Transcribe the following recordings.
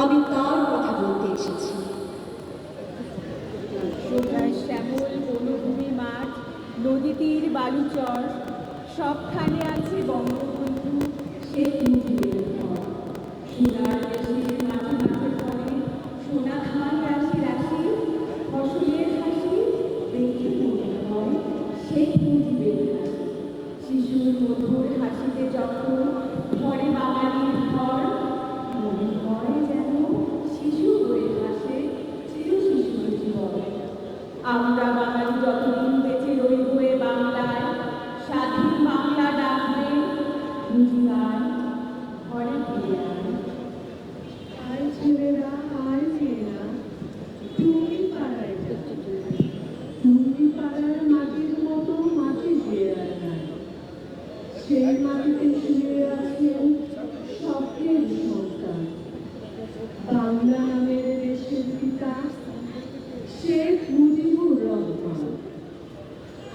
আমি তার কথা বলতে এসেছি। শ্যামল, বনভূমি মাঠ নদী তীর বালুচর, সবখানে আছে বঙ্গবন্ধু রাশি হাসি শিশুর মধুর হাসিতে যখন ঘরে বাঙালির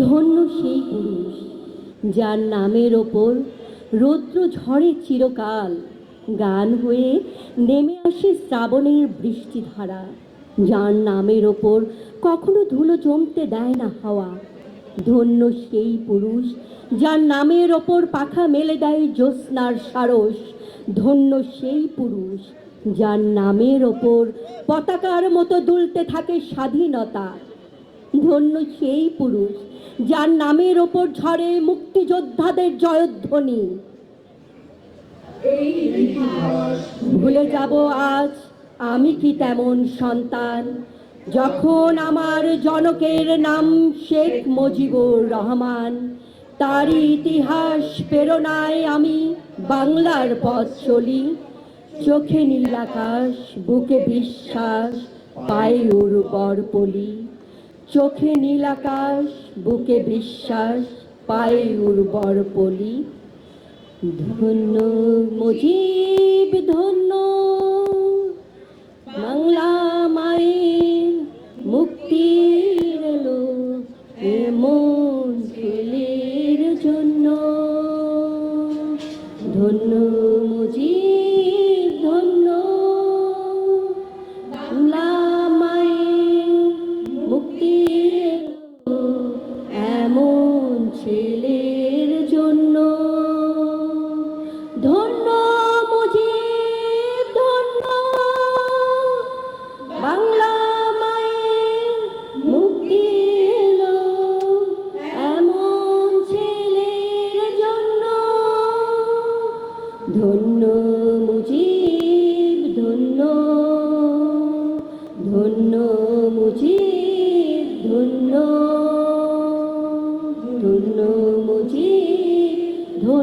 ধন্য সেই পুরুষ, যার নামের ওপর রৌদ্র ঝড়ে চিরকাল গান হয়ে নেমে আসে শ্রাবণের বৃষ্টিধারা, যার নামের ওপর কখনো ধুলো জমতে দেয় না হাওয়া। ধন্য সেই পুরুষ, যার নামের ওপর পাখা মেলে দেয় জ্যোৎস্নার সারস। ধন্য সেই পুরুষ, যার নামের ওপর পতাকার মতো দুলতে থাকে স্বাধীনতা। ধন্য সেই পুরুষ যার নামের ওপর ঝরে মুক্তিযোদ্ধাদের জয়ধ্বনি। ভুলে যাব আজ আমি কি তেমন সন্তান? যখন আমার জনকের নাম শেখ মুজিবুর রহমান তারই ইতিহাস প্রেরণায় আমি বাংলার পথ চলি। চোখে নীল আকাশ বুকে বিশ্বাস পায়ে উর্বর পলি চোখে নীল আকাশ, বুকে বিশ্বাস, পায়ে উর্বর পলি। ধন্য মজিব, ধন্য বাংলা মায়ের মুক্তি এলো এমন জন্য। ধন্য